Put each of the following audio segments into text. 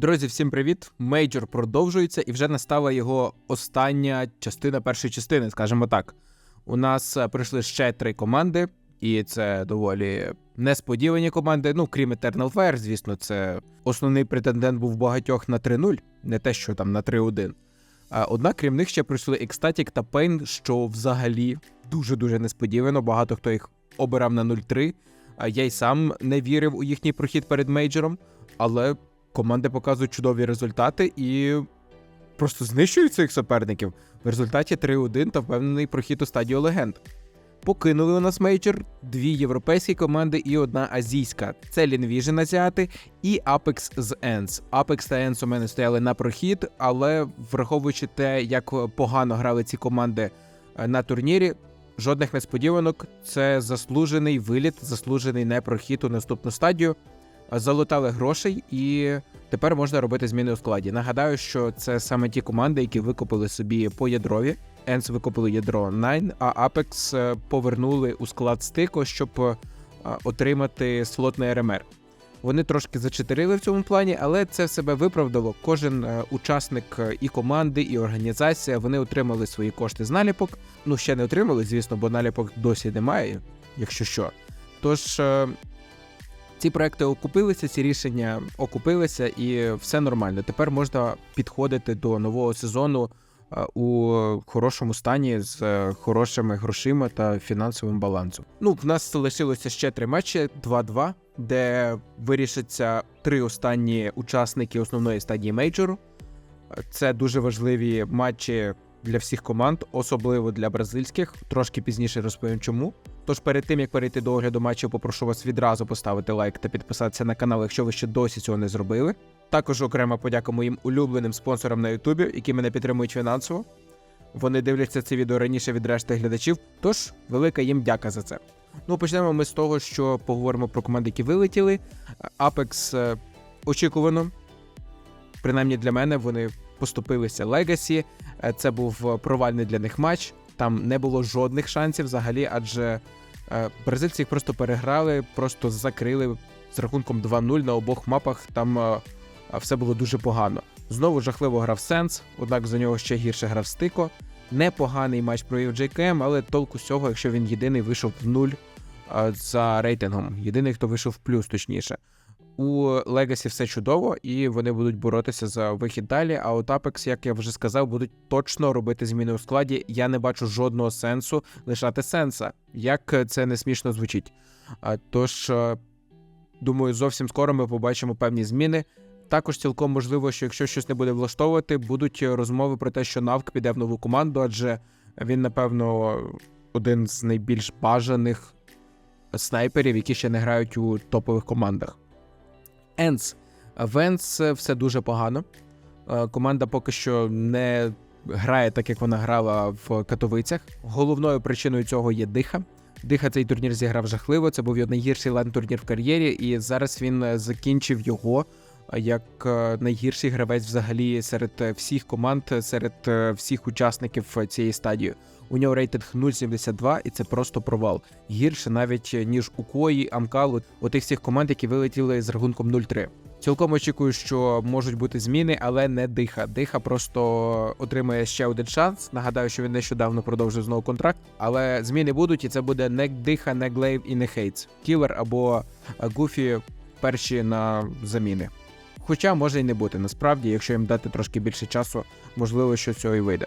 Друзі, всім привіт! Мейджор продовжується і вже настала його остання частина першої частини, скажімо так. У нас е, прийшли ще три команди, і це доволі несподівані команди. Ну, крім Eternal Fire, звісно, це основний претендент був багатьох на 3-0, не те, що там на 3-1. А, Однак, крім них ще прийшли Ecstatic та Pain, що взагалі дуже-дуже несподівано. Багато хто їх обирав на 0-3. А Я й сам не вірив у їхній прохід перед мейджором, але команди показують чудові результати і просто знищують своїх суперників. В результаті 3-1 та впевнений прохід у стадію легенд. Покинули у нас мейджор дві європейські команди і одна азійська. Це Linvision азіати і Apex з ENS. Apex та ENS у мене стояли на прохід, але враховуючи те, як погано грали ці команди е, на турнірі, жодних несподіванок. Це заслужений виліт, заслужений непрохід у наступну стадію. Залутали грошей, і тепер можна робити зміни у складі. Нагадаю, що це саме ті команди, які викупили собі по ядрові. Енс викупили ядро 9, а Apex е, повернули у склад стико, щоб е, отримати слот на РМР. Вони трошки зачитерили в цьому плані, але це себе виправдало. Кожен е, учасник і команди, і організація вони отримали свої кошти з наліпок. Ну ще не отримали, звісно, бо наліпок досі немає, якщо що. Тож ці проекти окупилися, ці рішення окупилися, і все нормально. Тепер можна підходити до нового сезону е, у хорошому стані з е, хорошими грошима та фінансовим балансом. Ну, в нас залишилося ще три матчі: 2-2, де вирішаться три останні учасники основної стадії мейджору. Це дуже важливі матчі для всіх команд, особливо для бразильських. Трошки пізніше розповім чому. Тож перед тим як перейти до огляду матчу, попрошу вас відразу поставити лайк та підписатися на канал, якщо ви ще досі цього не зробили. Також окрема подяка моїм улюбленим спонсорам на Ютубі, які мене підтримують фінансово. Вони дивляться це відео раніше від решти глядачів, тож велика їм дяка за це. Ну, почнемо ми з того, що поговоримо про команди, які вилетіли. Apex е, очікувано, принаймні для мене, вони поступилися Legacy. Е, Це був провальний для них матч. Там не було жодних шансів взагалі, адже е, бразильці їх просто переграли, просто закрили з рахунком 2-0 на обох мапах. Там е, все було дуже погано. Знову жахливо грав Сенс, однак за нього ще гірше грав Стико. Непоганий матч провів JKM, але толку з цього, якщо він єдиний вийшов в нуль е, за рейтингом. Єдиний, хто вийшов в плюс, точніше. У Legacy все чудово, і вони будуть боротися за вихід далі. А от Apex, як я вже сказав, будуть точно робити зміни у складі. Я не бачу жодного сенсу лишати сенса. Як це не смішно звучить. Тож, е, думаю, зовсім скоро ми побачимо певні зміни. Також цілком можливо, що якщо щось не буде влаштовувати, будуть розмови про те, що Навк піде в нову команду, адже він, напевно, один з найбільш бажаних снайперів, які ще не грають у топових командах. Енс. В Енс все дуже погано. Е, Команда поки що не грає так, як вона грала в Катовицях. Головною причиною цього є диха. Диха цей турнір зіграв жахливо. Це був найгірший лан-турнір в кар'єрі, і зараз він е, закінчив його е, як найгірший гравець взагалі серед всіх команд, серед всіх учасників цієї стадії. У нього рейтинг 0,72, і це просто провал. Гірше навіть е, ніж у Кої, Амкалу, у тих всіх команд, які вилетіли з рахунком 0-3. Цілком очікую, що можуть бути зміни, але не диха. Диха просто отримає ще один шанс. Нагадаю, що він нещодавно продовжив знову контракт. Але зміни будуть, і це буде не диха, не глейв і не хейтс. Кілер або е, Гуфі перші на заміни. Хоча може й не бути насправді, якщо їм дати трошки більше часу, можливо, що цього і вийде.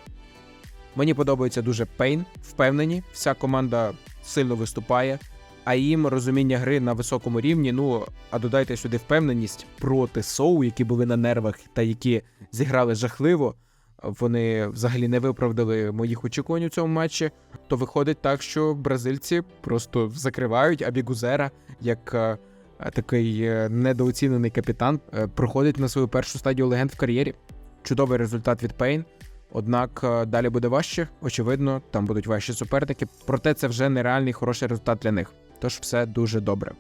Мені подобається дуже Пейн, впевнені, вся команда сильно виступає, а їм розуміння гри на високому рівні. Ну а додайте сюди впевненість проти Соу, які були на нервах та які зіграли жахливо. Вони взагалі не виправдали моїх очікувань у цьому матчі. То виходить так, що бразильці просто закривають Абігузера як е, такий е, недооцінений капітан, е, проходить на свою першу стадію легенд в кар'єрі. Чудовий результат від Пейн. Однак е, далі буде важче, очевидно, там будуть важчі суперники. Проте це вже нереальний хороший результат для них. Тож все дуже добре.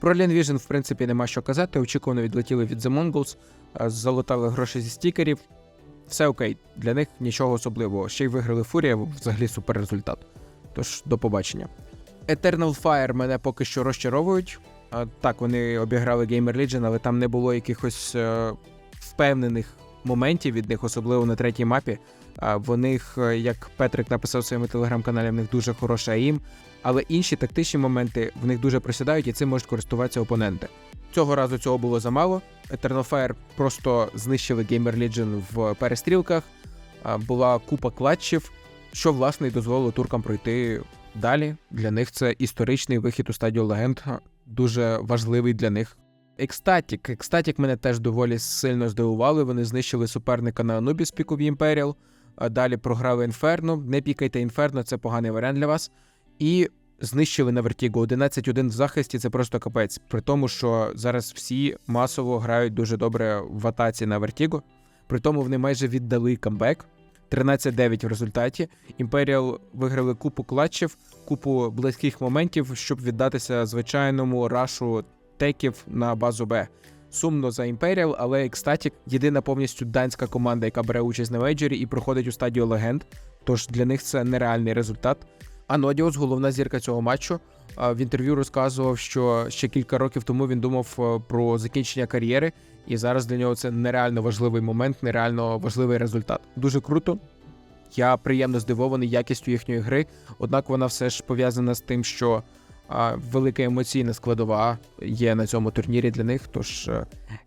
Про Vision, в принципі, нема що казати. Очікувано відлетіли від The Mongols, е, залутали гроші зі стікерів. Все окей, для них нічого особливого. Ще й виграли Фурія, взагалі супер результат. Тож до побачення. Eternal Fire мене поки що розчаровують. Так, вони обіграли Gamer Legion, але там не було якихось е, впевнених моментів від них, особливо на третій мапі. В них, е, як Петрик написав в своєму телеграм-каналі, в них дуже хороша АІМ, але інші тактичні моменти в них дуже просідають, і цим можуть користуватися опоненти. Цього разу цього було замало. Eternal Fire просто знищили Gamer Legion в перестрілках. Була купа клатчів, що власне і дозволило туркам пройти далі. Для них це історичний вихід у стадію легенд, дуже важливий для них. Екстатік. Екстатік мене теж доволі сильно здивували. Вони знищили суперника на Анубіс пікові Імперіал. Далі програли Інферно. Не пікайте Інферно, це поганий варіант для вас. І знищили на Вертіго 11-1 в захисті. Це просто капець. При тому, що зараз всі масово грають дуже добре в атаці на Вертіго. При тому вони майже віддали камбек. 13-9 в результаті. Імперіал виграли купу клатчів, купу близьких моментів, щоб віддатися звичайному рашу теків на базу Б. Сумно за Імперіал, але Екстатік єдина повністю данська команда, яка бере участь на мейджорі і проходить у стадію легенд. Тож для них це нереальний результат. А Нодіус, головна зірка цього матчу, в інтерв'ю розказував, що ще кілька років тому він думав про закінчення кар'єри, і зараз для нього це нереально важливий момент, нереально важливий результат. Дуже круто. Я приємно здивований якістю їхньої гри, однак вона все ж пов'язана з тим, що велика емоційна складова є на цьому турнірі для них. Тож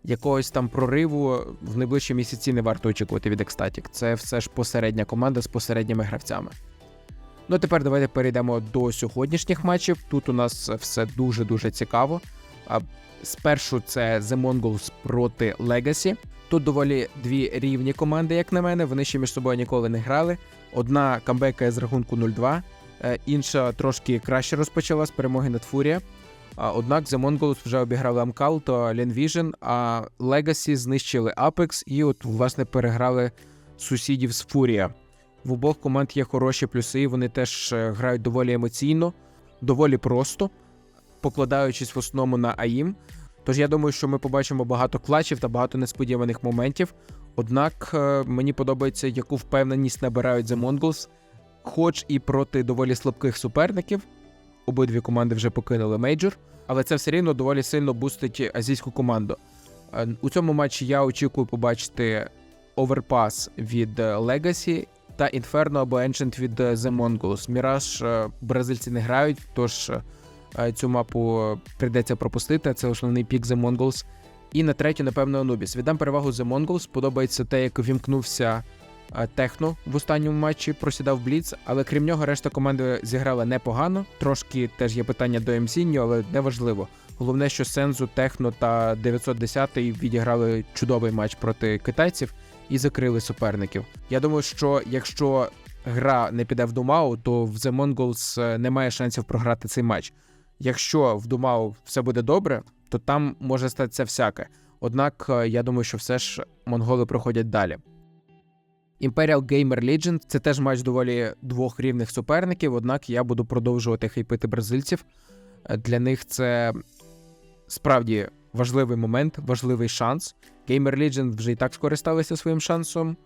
якогось там прориву в найближчі місяці не варто очікувати від Екстатік. Це все ж посередня команда з посередніми гравцями. Ну, тепер давайте перейдемо до сьогоднішніх матчів. Тут у нас все дуже-дуже цікаво. Спершу це The Mongols проти Legacy. Тут доволі дві рівні команди, як на мене. Вони ще між собою ніколи не грали. Одна камбекає з рахунку 0-2, інша трошки краще розпочала з перемоги над Фурія. Однак The Mongols вже обіграли Амкал та Vision, а Legacy знищили Apex і от власне переграли сусідів з Фурія. В обох команд є хороші плюси, вони теж грають доволі емоційно, доволі просто, покладаючись в основному на АІМ. Тож я думаю, що ми побачимо багато клачів та багато несподіваних моментів. Однак мені подобається, яку впевненість набирають The Mongols, хоч і проти доволі слабких суперників. Обидві команди вже покинули мейджор, але це все рівно доволі сильно бустить азійську команду. У цьому матчі я очікую побачити оверпас від Legacy та Inferno або Ancient від The Mongols. Міраж бразильці не грають, тож цю мапу прийдеться пропустити. Це основний пік The Mongols. І на третю, напевно, Anubis. Віддам перевагу The Mongols. Подобається те, як вімкнувся Техно в останньому матчі, просідав Бліц, але крім нього, решта команди зіграла непогано. Трошки теж є питання до МСіньо, але неважливо. Головне, що Сензу, Техно та 910 відіграли чудовий матч проти китайців і закрили суперників. Я думаю, що якщо гра не піде в Думау, то в The Mongols немає шансів програти цей матч. Якщо в Думау все буде добре, то там може статися всяке. Однак я думаю, що все ж монголи проходять далі. Imperial Gamer Legion це теж матч доволі двох рівних суперників, однак я буду продовжувати хайпити бразильців. Для них це справді важливий момент, важливий шанс. Gamer Legion вже і так скористалися своїм шансом,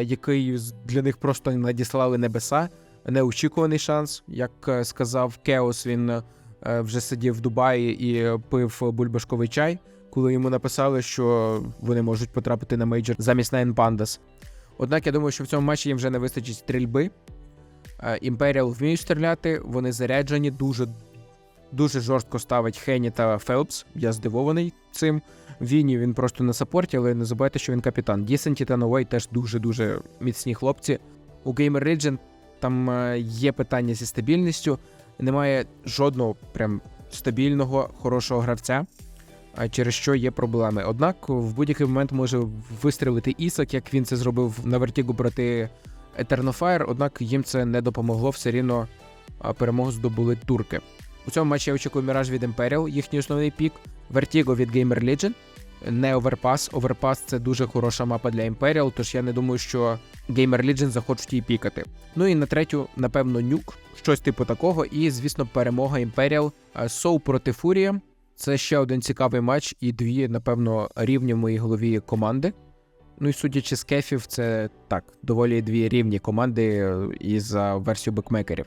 який для них просто надіслали небеса. Неочікуваний шанс. Як сказав Кеос, він вже сидів в Дубаї і пив бульбашковий чай, коли йому написали, що вони можуть потрапити на мейджор замість Nine Pandas. Однак я думаю, що в цьому матчі їм вже не вистачить стрільби. Імперіал вміють стріляти, вони заряджені, дуже дуже жорстко ставить Хені та Фелпс. Я здивований цим. Віні він просто на сапорті, але не забувайте, що він капітан. Дісенті та Новой теж дуже-дуже міцні хлопці. У Gamer Legion там є питання зі стабільністю. Немає жодного прям стабільного, хорошого гравця, через що є проблеми. Однак в будь-який момент може вистрілити Ісак, як він це зробив на вертігу проти Eterno однак їм це не допомогло, все рівно перемогу здобули турки. У цьому матчі я очікую Міраж від Imperial, їхній основний пік, Vertigo від Gamer Legion, не Overpass. Overpass це дуже хороша мапа для Imperial, тож я не думаю, що Gamer Legion захочуть її пікати. Ну і на третю, напевно, нюк, щось типу такого. І, звісно, перемога Imperial. Соу проти Фурія. Це ще один цікавий матч, і дві, напевно, рівні в моїй голові команди. Ну і судячи з кефів, це так, доволі дві рівні команди із версією бекмекерів.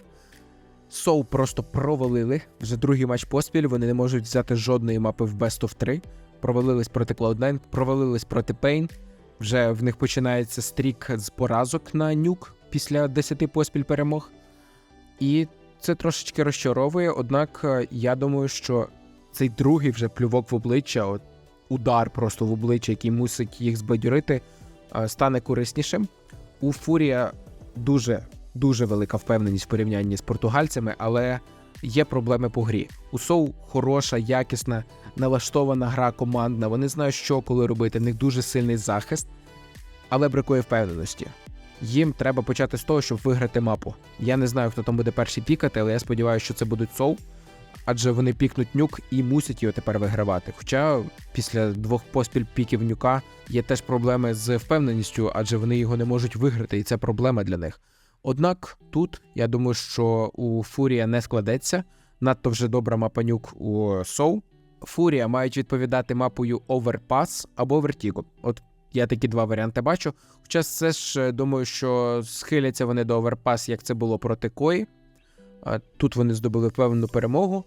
Соу просто провалили. Вже другий матч поспіль. Вони не можуть взяти жодної мапи в Best of 3. Провалились проти Cloud9, провалились проти Pain. Вже в них починається стрік з поразок на нюк після 10 поспіль перемог. І це трошечки розчаровує. Однак е, я думаю, що цей другий вже плювок в обличчя, от удар просто в обличчя, який мусить їх збадьорити, е, стане кориснішим. У Фурія дуже дуже велика впевненість в порівнянні з португальцями, але є проблеми по грі. У Соу хороша, якісна, налаштована гра командна. Вони знають, що коли робити. В них дуже сильний захист, але бракує впевненості. Їм треба почати з того, щоб виграти мапу. Я не знаю, хто там буде перший пікати, але я сподіваюся, що це будуть Соу, адже вони пікнуть нюк і мусять його тепер вигравати. Хоча після двох поспіль піків нюка є теж проблеми з впевненістю, адже вони його не можуть виграти, і це проблема для них. Однак тут я думаю, що у Фурія не складеться. Надто вже добра мапа нюк у Соу. Фурія мають відповідати мапою Overpass або Vertigo. От я такі два варіанти бачу. Хоча все ж е, думаю, що схиляться вони до Overpass, як це було проти Кої. Тут вони здобули впевнену перемогу.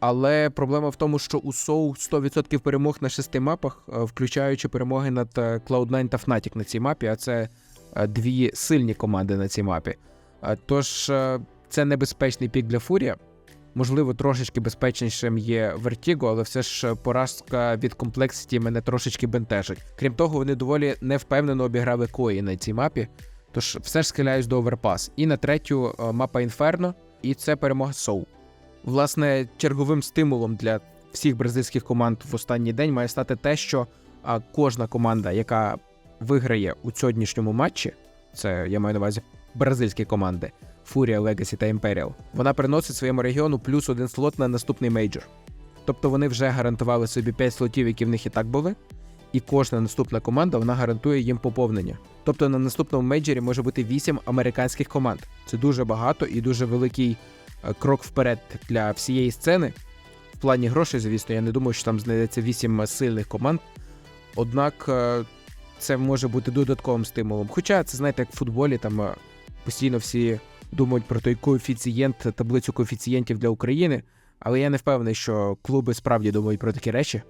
Але проблема в тому, що у Соу 100% перемог на шести мапах, е, включаючи перемоги над е, Cloud9 та Fnatic на цій мапі, а це е, дві сильні команди на цій мапі. Тож це небезпечний пік для Фурія. Можливо, трошечки безпечнішим є Vertigo, але все ж поразка від Complexity мене трошечки бентежить. Крім того, вони доволі невпевнено обіграли Кої на цій мапі. Тож все ж схиляюсь до Overpass. І на третю е, мапа Inferno, і це перемога Соу. Власне, черговим стимулом для всіх бразильських команд в останній день має стати те, що кожна команда, яка виграє у сьогоднішньому матчі, це я маю на увазі бразильські команди Фурія, Legacy та Imperial, вона приносить своєму регіону плюс один слот на наступний мейджор. Тобто вони вже гарантували собі 5 слотів, які в них і так були, і кожна наступна команда вона гарантує їм поповнення. Тобто на наступному мейджорі може бути 8 американських команд. Це дуже багато і дуже великий е, крок вперед для всієї сцени. В плані грошей, звісно, я не думаю, що там знайдеться 8 сильних команд. Однак е, це може бути додатковим стимулом. Хоча це знаєте, як в футболі, там е, постійно всі думають про той коефіцієнт, таблицю коефіцієнтів для України. Але я не впевнений, що клуби справді думають про такі речі.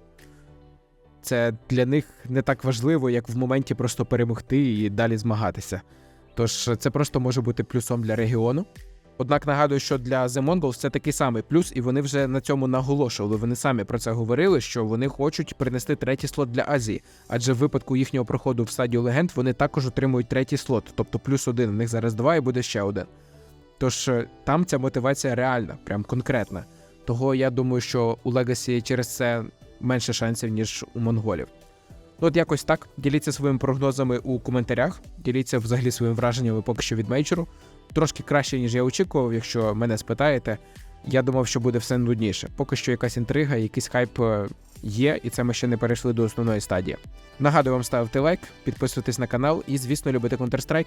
Це для них не так важливо, як в моменті просто перемогти і далі змагатися. Тож це просто може бути плюсом для регіону. Однак нагадую, що для The Mongols це такий самий плюс, і вони вже на цьому наголошували. Вони самі про це говорили, що вони хочуть принести третій слот для Азії. Адже в випадку їхнього проходу в стадію легенд вони також отримують третій слот, тобто плюс один. У них зараз два і буде ще один. Тож е, там ця мотивація реальна, прям конкретна. Того я думаю, що у Легасі через це менше шансів, ніж у монголів. Ну, от якось так. Діліться своїми прогнозами у коментарях, діліться взагалі своїми враженнями поки що від мейджору. Трошки краще, ніж я очікував, якщо мене спитаєте. Я думав, що буде все нудніше. Поки що якась інтрига, якийсь хайп е, є, і це ми ще не перейшли до основної стадії. Нагадую вам ставити лайк, підписуйтесь на канал і, звісно, любити Counter-Strike.